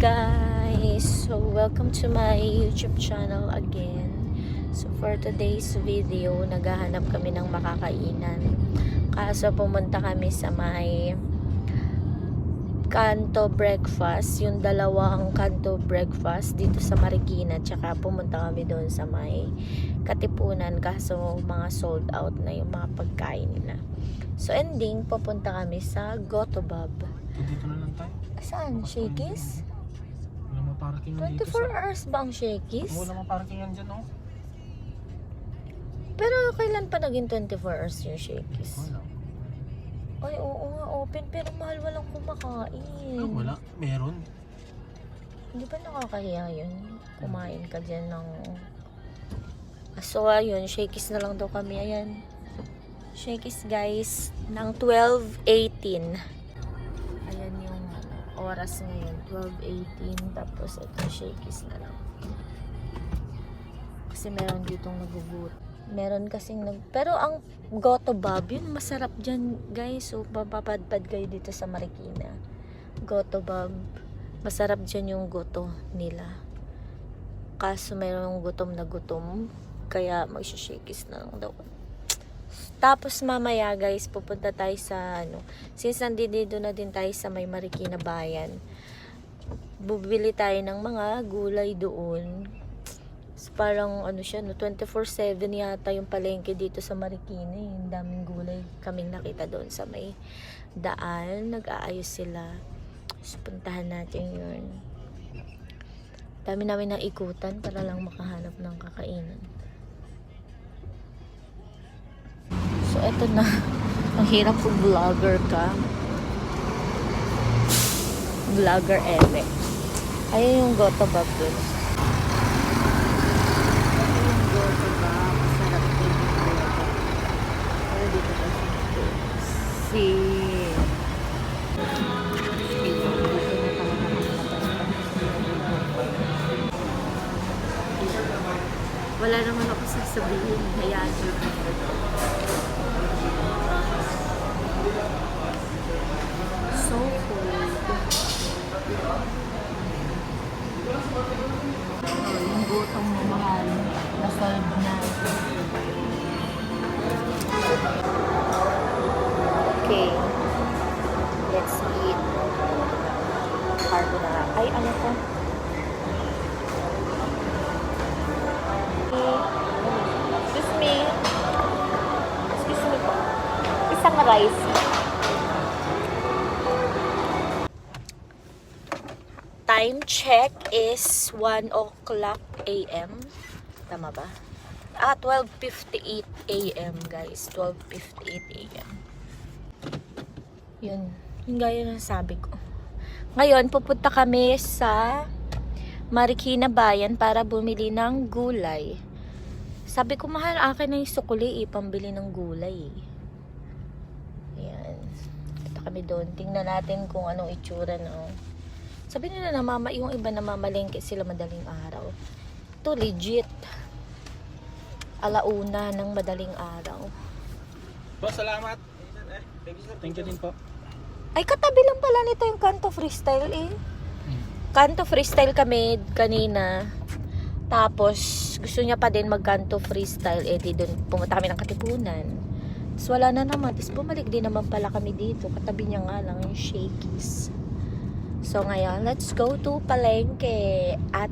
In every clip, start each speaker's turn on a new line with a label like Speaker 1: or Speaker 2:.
Speaker 1: guys! So, welcome to my YouTube channel again. So, for today's video, naghahanap kami ng makakainan. Kaso, pumunta kami sa may Kanto Breakfast, yung dalawang Kanto Breakfast dito sa Marikina. Tsaka pumunta kami doon sa may Katipunan kaso mga sold out na yung mga pagkain nila. So, ending, pupunta kami sa Gotobab.
Speaker 2: Dito na lang tayo.
Speaker 1: Saan? Shakey's?
Speaker 2: Parking
Speaker 1: 24
Speaker 2: dito sa...
Speaker 1: hours ba ang Shakey's?
Speaker 2: Wala mga parking yan dyan, oh.
Speaker 1: Pero kailan pa naging 24 hours yung Shakey's?
Speaker 2: Wala.
Speaker 1: Ay, oo nga, open. Pero mahal walang kumakain.
Speaker 2: Ah, wala. Meron.
Speaker 1: Hindi ba nakakahiya yun? Kumain ka dyan ng... So, ayun, Shakey's na lang daw kami. Ayan. Shakey's, guys, ng 12.18. Oras ngayon. 12.18. Tapos, ito, Shakey's na lang. Kasi meron ditong nagugut. Meron kasing nag... Pero ang Goto Bob, yun masarap dyan, guys. So, papapadpad kayo dito sa Marikina. Goto Bob. Masarap dyan yung goto nila. Kaso mayroong gutom na gutom. Kaya magsishakis na lang daw. Tapos mamaya guys, pupunta tayo sa ano. Since nandito na din tayo sa may Marikina Bayan. Bubili tayo ng mga gulay doon. So, parang ano siya, no, 24-7 yata yung palengke dito sa Marikina. eh. Yung daming gulay kaming nakita doon sa may daan. Nag-aayos sila. So, puntahan natin yun. Dami namin na ikutan para lang makahanap ng kakainan. So, eto na. Ang hirap kung vlogger ka. Vlogger eme. Ayun yung goto bag dun. Wala naman ako sasabihin. Hayaan nyo. Carbonara. Ay, ano to? Excuse me. Excuse me po. Isang rice. Time check is 1 o'clock a.m. Tama ba? Ah, 12.58 a.m. guys. 12.58 a.m. Yun. Yung gaya na sabi ko. Ngayon, pupunta kami sa Marikina Bayan para bumili ng gulay. Sabi ko, mahal, akin na yung sukuli eh, pambili ng gulay. Ayan. Ito kami doon. Tingnan natin kung anong itsura no. Sabi nila na mama, yung iba na mamalengke sila madaling araw. Ito legit. Alauna ng madaling araw.
Speaker 2: Boss, salamat. Thank you din po.
Speaker 1: Ay, katabi lang pala nito yung Kanto Freestyle eh. Kanto Freestyle kami kanina. Tapos, gusto niya pa din mag-Kanto Freestyle. Eh, di doon, pumunta kami ng Katipunan. Tapos, wala na naman. Tapos, bumalik din naman pala kami dito. Katabi niya nga lang yung Shakey's. So, ngayon, let's go to Palengke at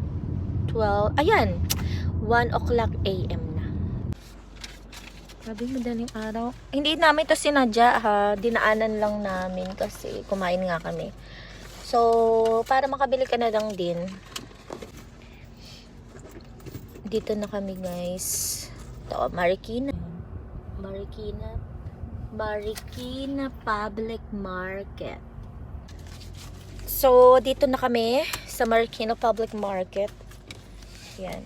Speaker 1: 12, ayan, 1 o'clock a.m. Grabe, madaling araw. Hindi namin to sinadya ha. Dinaanan lang namin kasi kumain nga kami. So, para makabili ka na lang din. Dito na kami guys. Ito, Marikina. Marikina. Marikina Public Market. So, dito na kami sa Marikina Public Market. Yan.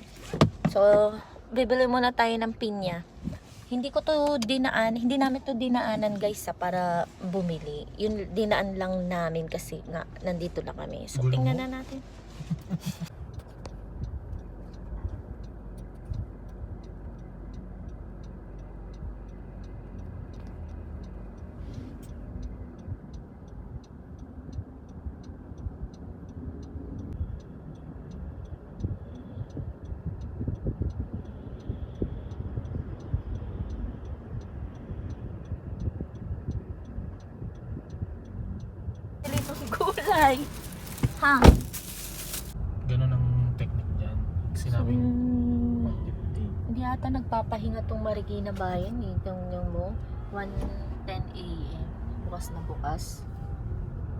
Speaker 1: So, bibili muna tayo ng pinya. Hindi ko to dinaan, hindi namin to dinaanan guys sa para bumili. Yun dinaan lang namin kasi nga nandito na kami. So,
Speaker 2: Gulo
Speaker 1: tingnan
Speaker 2: mo.
Speaker 1: na natin. Gulay. Ha?
Speaker 2: Ganun ang technique dyan.
Speaker 1: Hmm,
Speaker 2: 150.
Speaker 1: hindi ata nagpapahinga tong Marikina Bayan eh. Itong yung mo, 1.10 a.m. Bukas na bukas.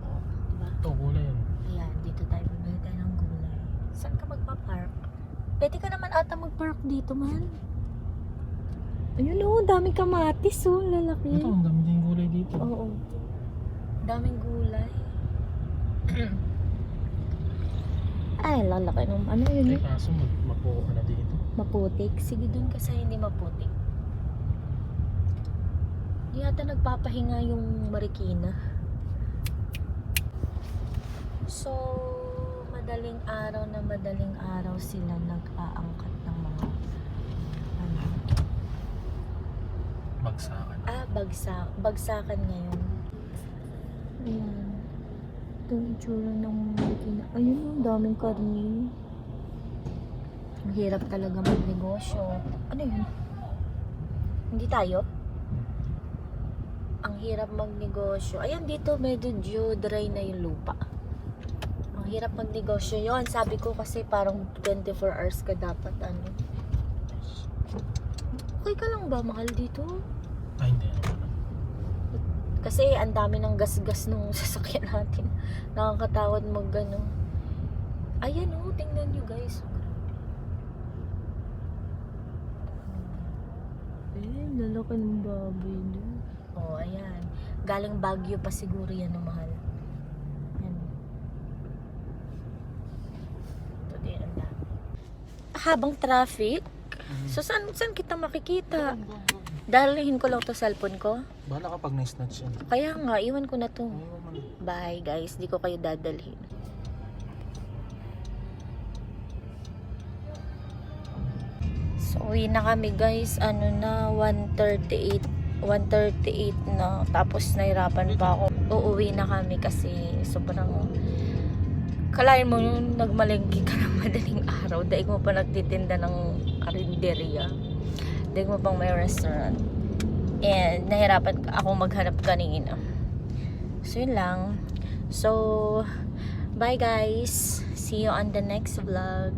Speaker 1: Oh, diba?
Speaker 2: Ito, gulay yun.
Speaker 1: Ayan, dito tayo bumili tayo ng gulay. Saan ka magpa-park? Pwede ka naman ata mag-park dito man. Ayun o, daming kamatis oh, lalaki.
Speaker 2: Ito, ang dami din gulay dito.
Speaker 1: Oo. Daming gulay. Ay, lalaki ng ano yun?
Speaker 2: Eh, kaso mag mapuko ka na dito.
Speaker 1: Maputik. Sige dun kasi hindi maputik. Di yata nagpapahinga yung Marikina. So, madaling araw na madaling araw sila nag-aangkat ng mga ano,
Speaker 2: Bagsakan.
Speaker 1: ah, bagsa, bagsakan ngayon. Ayan. Ito yung itsura ng Marikina. Ayun, ang daming karni. Ang hirap talaga magnegosyo. Ano yun? Hindi tayo? Ang hirap magnegosyo. Ayan dito, medyo dry na yung lupa. Ang hirap magnegosyo yon Sabi ko kasi parang 24 hours ka dapat ano. Okay ka lang ba? Mahal dito?
Speaker 2: Ay, hindi.
Speaker 1: Kasi ang dami ng gas-gas nung sasakyan natin. Nakakatakot mag ano. Ayan oh, tingnan nyo guys. Eh, lalaki ng baboy na. Oh, ayan. Galing Baguio pa siguro yan, no, mahal. Yan. Ito din ang dami. Habang traffic, so saan, saan kita makikita? Dalihin ko lang to cellphone ko.
Speaker 2: Bahala ka pag na-snatch yan.
Speaker 1: Kaya nga, iwan ko na to.
Speaker 2: Ayaw man.
Speaker 1: Bye guys, di ko kayo dadalhin. So, uwi na kami guys. Ano na, 1.38. 1.38 na. Tapos nahirapan pa ako. Uuwi na kami kasi sobrang... Kalain mo nung nagmalengke ka ng madaling araw. Daig mo pa nagtitinda ng karinderya. Daig mo pang may restaurant. And nahirapan ako maghanap kanina. So, yun lang. So, bye guys. See you on the next vlog.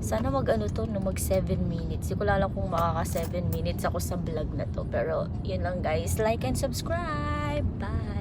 Speaker 1: Sana mag ano to, no, mag 7 minutes. Hindi ko lang alam kung makaka 7 minutes ako sa vlog na to. Pero, yun lang guys. Like and subscribe. Bye!